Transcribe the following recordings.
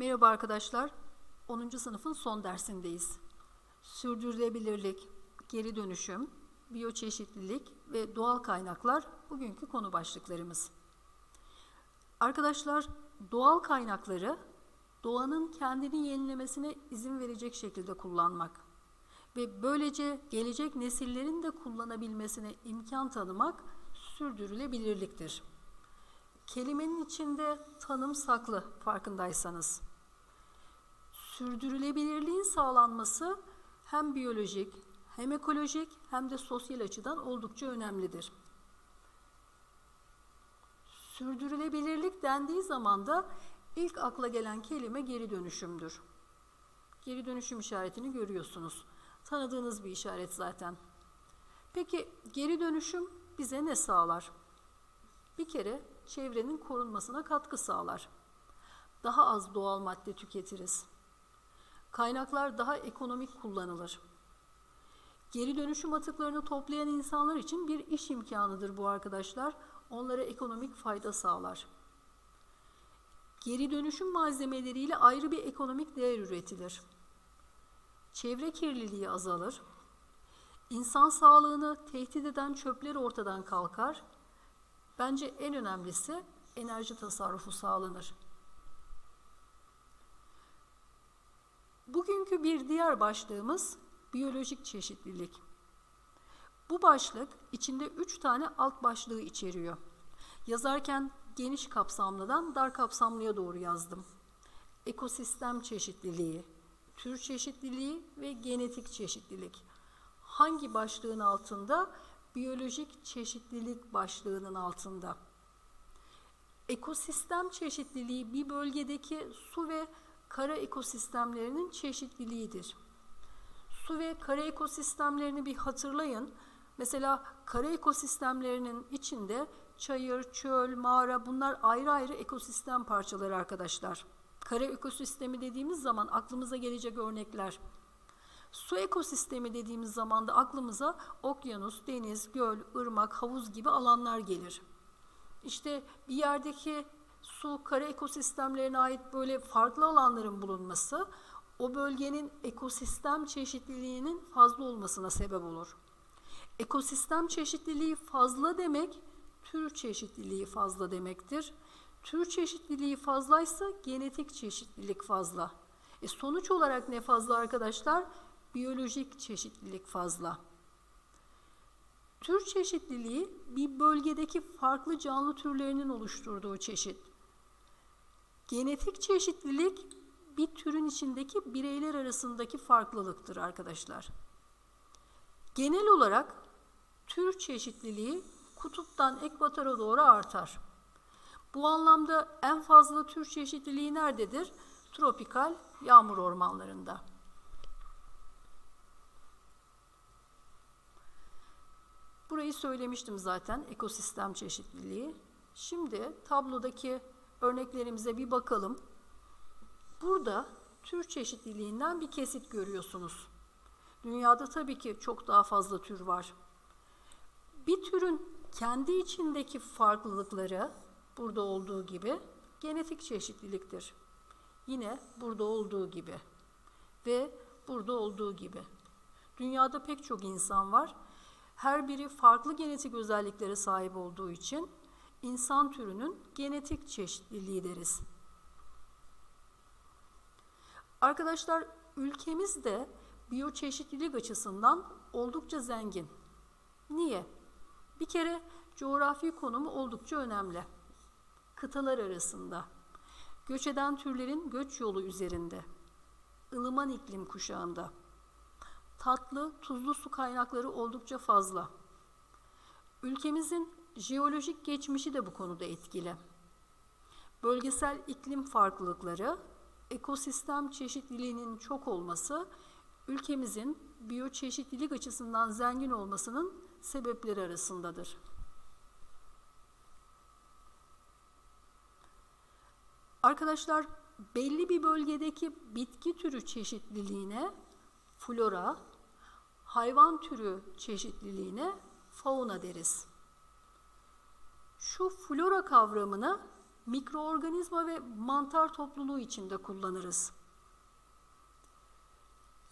Merhaba arkadaşlar. 10. sınıfın son dersindeyiz. Sürdürülebilirlik, geri dönüşüm, biyoçeşitlilik ve doğal kaynaklar bugünkü konu başlıklarımız. Arkadaşlar, doğal kaynakları doğanın kendini yenilemesine izin verecek şekilde kullanmak ve böylece gelecek nesillerin de kullanabilmesine imkan tanımak sürdürülebilirliktir. Kelimenin içinde tanım saklı farkındaysanız. Sürdürülebilirliğin sağlanması hem biyolojik, hem ekolojik hem de sosyal açıdan oldukça önemlidir. Sürdürülebilirlik dendiği zaman da ilk akla gelen kelime geri dönüşümdür. Geri dönüşüm işaretini görüyorsunuz. Tanıdığınız bir işaret zaten. Peki geri dönüşüm bize ne sağlar? Bir kere çevrenin korunmasına katkı sağlar. Daha az doğal madde tüketiriz. Kaynaklar daha ekonomik kullanılır. Geri dönüşüm atıklarını toplayan insanlar için bir iş imkanıdır bu arkadaşlar. Onlara ekonomik fayda sağlar. Geri dönüşüm malzemeleriyle ayrı bir ekonomik değer üretilir. Çevre kirliliği azalır. İnsan sağlığını tehdit eden çöpler ortadan kalkar. Bence en önemlisi enerji tasarrufu sağlanır. Bugünkü bir diğer başlığımız biyolojik çeşitlilik. Bu başlık içinde üç tane alt başlığı içeriyor. Yazarken geniş kapsamlıdan dar kapsamlıya doğru yazdım. Ekosistem çeşitliliği, tür çeşitliliği ve genetik çeşitlilik. Hangi başlığın altında? Biyolojik çeşitlilik başlığının altında. Ekosistem çeşitliliği bir bölgedeki su ve kara ekosistemlerinin çeşitliliğidir. Su ve kara ekosistemlerini bir hatırlayın. Mesela kara ekosistemlerinin içinde çayır, çöl, mağara bunlar ayrı ayrı ekosistem parçaları arkadaşlar. Kara ekosistemi dediğimiz zaman aklımıza gelecek örnekler. Su ekosistemi dediğimiz zaman da aklımıza okyanus, deniz, göl, ırmak, havuz gibi alanlar gelir. İşte bir yerdeki su, kara ekosistemlerine ait böyle farklı alanların bulunması o bölgenin ekosistem çeşitliliğinin fazla olmasına sebep olur. Ekosistem çeşitliliği fazla demek, tür çeşitliliği fazla demektir. Tür çeşitliliği fazlaysa genetik çeşitlilik fazla. E sonuç olarak ne fazla arkadaşlar? Biyolojik çeşitlilik fazla. Tür çeşitliliği bir bölgedeki farklı canlı türlerinin oluşturduğu çeşit. Genetik çeşitlilik bir türün içindeki bireyler arasındaki farklılıktır arkadaşlar. Genel olarak tür çeşitliliği kutuptan ekvatora doğru artar. Bu anlamda en fazla tür çeşitliliği nerededir? Tropikal yağmur ormanlarında. Burayı söylemiştim zaten ekosistem çeşitliliği. Şimdi tablodaki örneklerimize bir bakalım. Burada tür çeşitliliğinden bir kesit görüyorsunuz. Dünyada tabii ki çok daha fazla tür var. Bir türün kendi içindeki farklılıkları burada olduğu gibi genetik çeşitliliktir. Yine burada olduğu gibi ve burada olduğu gibi. Dünyada pek çok insan var. Her biri farklı genetik özelliklere sahip olduğu için insan türünün genetik çeşitliliği deriz. Arkadaşlar ülkemiz de biyoçeşitlilik açısından oldukça zengin. Niye? Bir kere coğrafi konumu oldukça önemli. Kıtalar arasında, göç eden türlerin göç yolu üzerinde, ılıman iklim kuşağında, tatlı, tuzlu su kaynakları oldukça fazla. Ülkemizin jeolojik geçmişi de bu konuda etkili. Bölgesel iklim farklılıkları, ekosistem çeşitliliğinin çok olması, ülkemizin biyoçeşitlilik açısından zengin olmasının sebepleri arasındadır. Arkadaşlar belli bir bölgedeki bitki türü çeşitliliğine flora, hayvan türü çeşitliliğine fauna deriz. Şu flora kavramını mikroorganizma ve mantar topluluğu içinde kullanırız.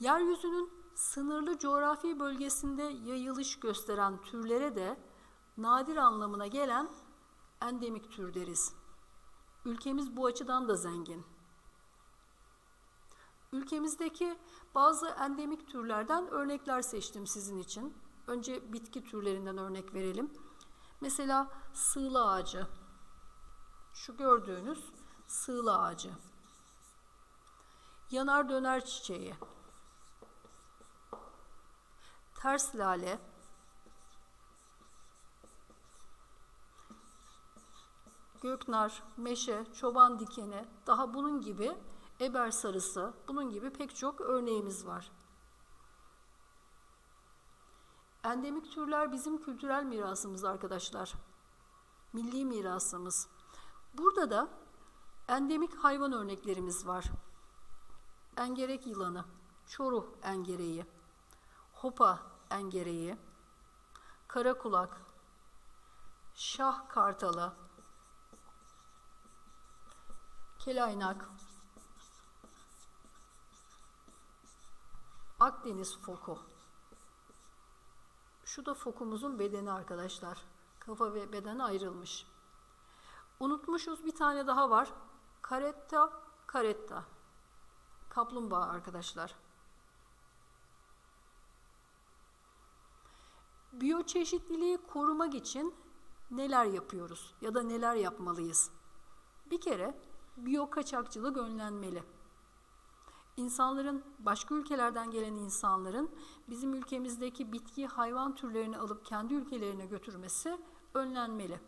Yeryüzünün sınırlı coğrafi bölgesinde yayılış gösteren türlere de nadir anlamına gelen endemik tür deriz. Ülkemiz bu açıdan da zengin. Ülkemizdeki bazı endemik türlerden örnekler seçtim sizin için. Önce bitki türlerinden örnek verelim. Mesela sığla ağacı. Şu gördüğünüz sığla ağacı. Yanar döner çiçeği. Ters lale. Göknar, meşe, çoban dikeni, daha bunun gibi eber sarısı, bunun gibi pek çok örneğimiz var. Endemik türler bizim kültürel mirasımız arkadaşlar. Milli mirasımız. Burada da endemik hayvan örneklerimiz var. Engerek yılanı, çoruh engereği, hopa engereği, karakulak, şah kartalı, kelaynak, Akdeniz foku. Şu da fokumuzun bedeni arkadaşlar. Kafa ve beden ayrılmış. Unutmuşuz bir tane daha var. Karetta, karetta. Kaplumbağa arkadaşlar. Biyoçeşitliliği korumak için neler yapıyoruz ya da neler yapmalıyız? Bir kere biyo kaçakçılık önlenmeli. İnsanların, başka ülkelerden gelen insanların bizim ülkemizdeki bitki, hayvan türlerini alıp kendi ülkelerine götürmesi önlenmeli.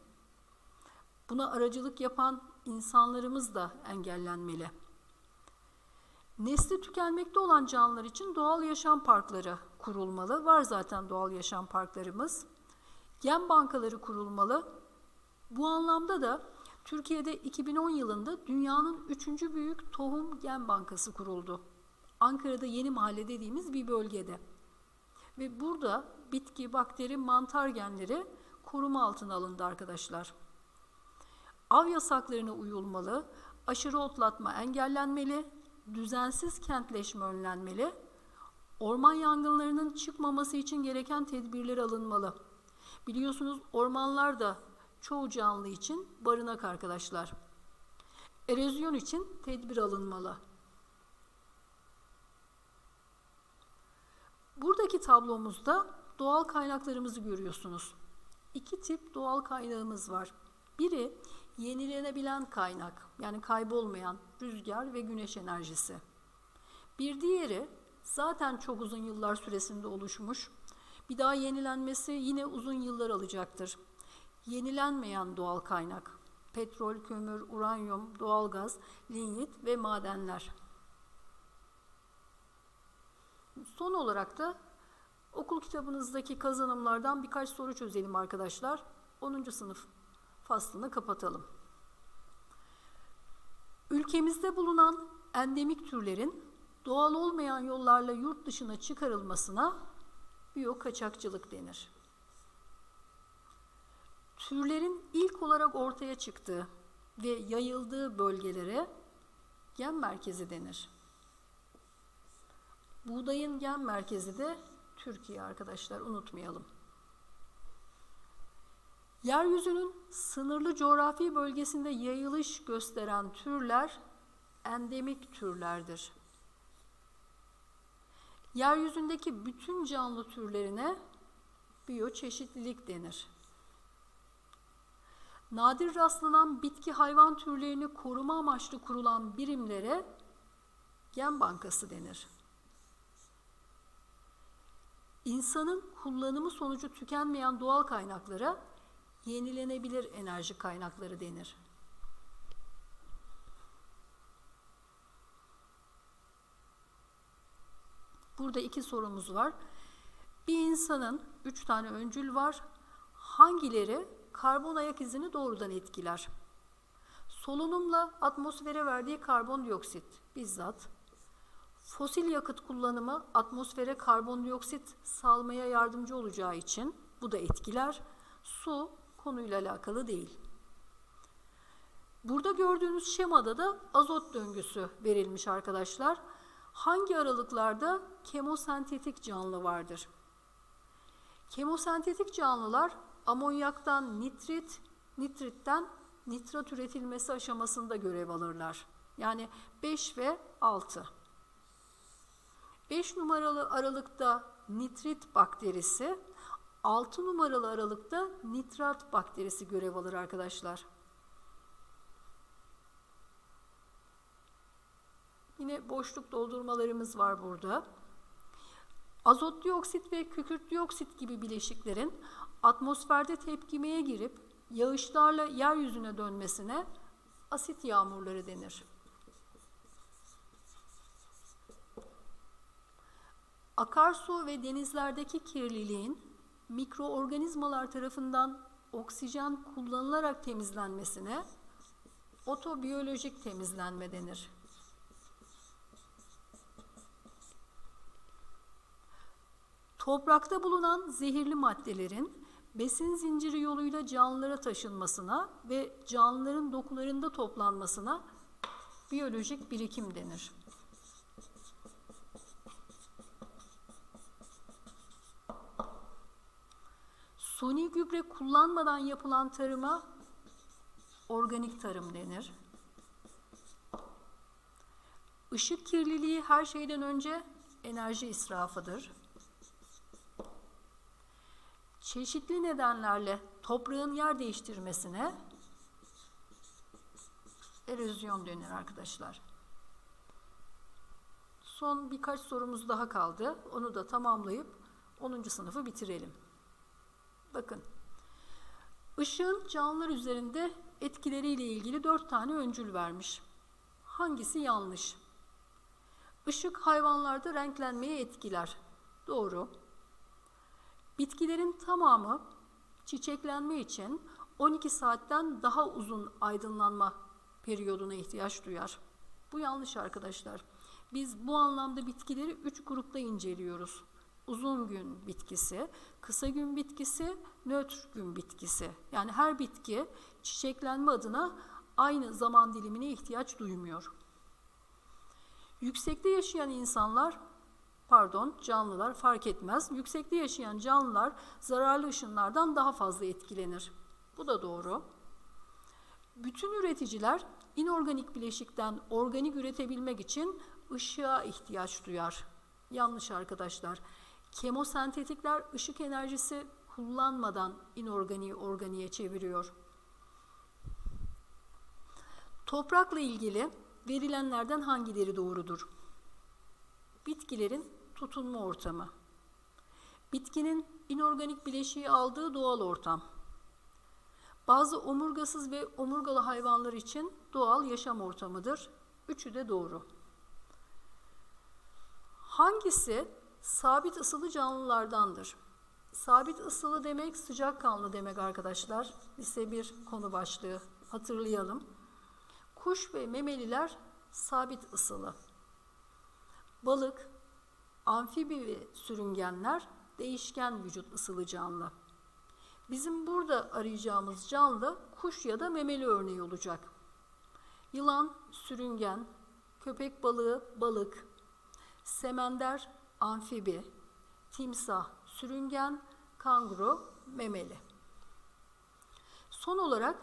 Buna aracılık yapan insanlarımız da engellenmeli. Nesli tükenmekte olan canlılar için doğal yaşam parkları kurulmalı. Var zaten doğal yaşam parklarımız. Gen bankaları kurulmalı. Bu anlamda da Türkiye'de 2010 yılında dünyanın üçüncü büyük tohum gen bankası kuruldu. Ankara'da Yeni Mahalle dediğimiz bir bölgede. Ve burada bitki, bakteri, mantar genleri koruma altına alındı arkadaşlar. Av yasaklarına uyulmalı, aşırı otlatma engellenmeli, düzensiz kentleşme önlenmeli, orman yangınlarının çıkmaması için gereken tedbirler alınmalı. Biliyorsunuz ormanlar da çoğu canlı için barınak arkadaşlar. Erozyon için tedbir alınmalı. Buradaki tablomuzda doğal kaynaklarımızı görüyorsunuz. İki tip doğal kaynağımız var. Biri yenilenebilen kaynak, yani kaybolmayan rüzgar ve güneş enerjisi. Bir diğeri zaten çok uzun yıllar süresinde oluşmuş. Bir daha yenilenmesi yine uzun yıllar alacaktır yenilenmeyen doğal kaynak, petrol, kömür, uranyum, doğalgaz, linyit ve madenler. Son olarak da okul kitabınızdaki kazanımlardan birkaç soru çözelim arkadaşlar. 10. sınıf faslını kapatalım. Ülkemizde bulunan endemik türlerin doğal olmayan yollarla yurt dışına çıkarılmasına biyo kaçakçılık denir türlerin ilk olarak ortaya çıktığı ve yayıldığı bölgelere gen merkezi denir. Buğdayın gen merkezi de Türkiye arkadaşlar unutmayalım. Yeryüzünün sınırlı coğrafi bölgesinde yayılış gösteren türler endemik türlerdir. Yeryüzündeki bütün canlı türlerine biyoçeşitlilik denir. Nadir rastlanan bitki hayvan türlerini koruma amaçlı kurulan birimlere gen bankası denir. İnsanın kullanımı sonucu tükenmeyen doğal kaynaklara yenilenebilir enerji kaynakları denir. Burada iki sorumuz var. Bir insanın üç tane öncül var. Hangileri karbon ayak izini doğrudan etkiler. Solunumla atmosfere verdiği karbondioksit bizzat, fosil yakıt kullanımı atmosfere karbondioksit salmaya yardımcı olacağı için bu da etkiler. Su konuyla alakalı değil. Burada gördüğünüz şemada da azot döngüsü verilmiş arkadaşlar. Hangi aralıklarda kemosentetik canlı vardır? Kemosentetik canlılar amonyaktan nitrit, nitritten nitrat üretilmesi aşamasında görev alırlar. Yani 5 ve 6. 5 numaralı aralıkta nitrit bakterisi, 6 numaralı aralıkta nitrat bakterisi görev alır arkadaşlar. Yine boşluk doldurmalarımız var burada. Azot dioksit ve kükürt dioksit gibi bileşiklerin atmosferde tepkimeye girip yağışlarla yeryüzüne dönmesine asit yağmurları denir. Akarsu ve denizlerdeki kirliliğin mikroorganizmalar tarafından oksijen kullanılarak temizlenmesine otobiyolojik temizlenme denir. Toprakta bulunan zehirli maddelerin besin zinciri yoluyla canlılara taşınmasına ve canlıların dokularında toplanmasına biyolojik birikim denir. Suni gübre kullanmadan yapılan tarıma organik tarım denir. Işık kirliliği her şeyden önce enerji israfıdır. Çeşitli nedenlerle toprağın yer değiştirmesine erozyon denir arkadaşlar. Son birkaç sorumuz daha kaldı. Onu da tamamlayıp 10. sınıfı bitirelim. Bakın. Işığın canlılar üzerinde etkileriyle ilgili dört tane öncül vermiş. Hangisi yanlış? Işık hayvanlarda renklenmeye etkiler. Doğru. Bitkilerin tamamı çiçeklenme için 12 saatten daha uzun aydınlanma periyoduna ihtiyaç duyar. Bu yanlış arkadaşlar. Biz bu anlamda bitkileri üç grupta inceliyoruz. Uzun gün bitkisi, kısa gün bitkisi, nötr gün bitkisi. Yani her bitki çiçeklenme adına aynı zaman dilimine ihtiyaç duymuyor. Yüksekte yaşayan insanlar pardon canlılar fark etmez. Yüksekte yaşayan canlılar zararlı ışınlardan daha fazla etkilenir. Bu da doğru. Bütün üreticiler inorganik bileşikten organik üretebilmek için ışığa ihtiyaç duyar. Yanlış arkadaşlar. Kemosentetikler ışık enerjisi kullanmadan inorganiği organiğe çeviriyor. Toprakla ilgili verilenlerden hangileri doğrudur? Bitkilerin tutunma ortamı. Bitkinin inorganik bileşiği aldığı doğal ortam. Bazı omurgasız ve omurgalı hayvanlar için doğal yaşam ortamıdır. Üçü de doğru. Hangisi sabit ısılı canlılardandır? Sabit ısılı demek sıcakkanlı demek arkadaşlar. Lise bir konu başlığı hatırlayalım. Kuş ve memeliler sabit ısılı. Balık, amfibi ve sürüngenler değişken vücut ısılı canlı. Bizim burada arayacağımız canlı kuş ya da memeli örneği olacak. Yılan, sürüngen, köpek balığı, balık, semender, amfibi, timsah, sürüngen, kanguru, memeli. Son olarak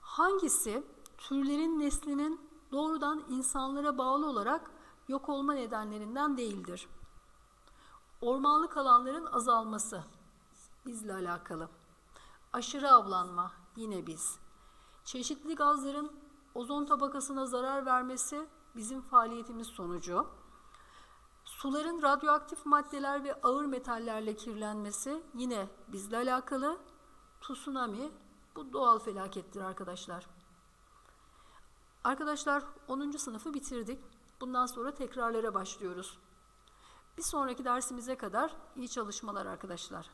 hangisi türlerin neslinin doğrudan insanlara bağlı olarak yok olma nedenlerinden değildir? Ormanlık alanların azalması bizle alakalı. Aşırı avlanma yine biz. Çeşitli gazların ozon tabakasına zarar vermesi bizim faaliyetimiz sonucu. Suların radyoaktif maddeler ve ağır metallerle kirlenmesi yine bizle alakalı. Tsunami bu doğal felakettir arkadaşlar. Arkadaşlar 10. sınıfı bitirdik. Bundan sonra tekrarlara başlıyoruz. Bir sonraki dersimize kadar iyi çalışmalar arkadaşlar.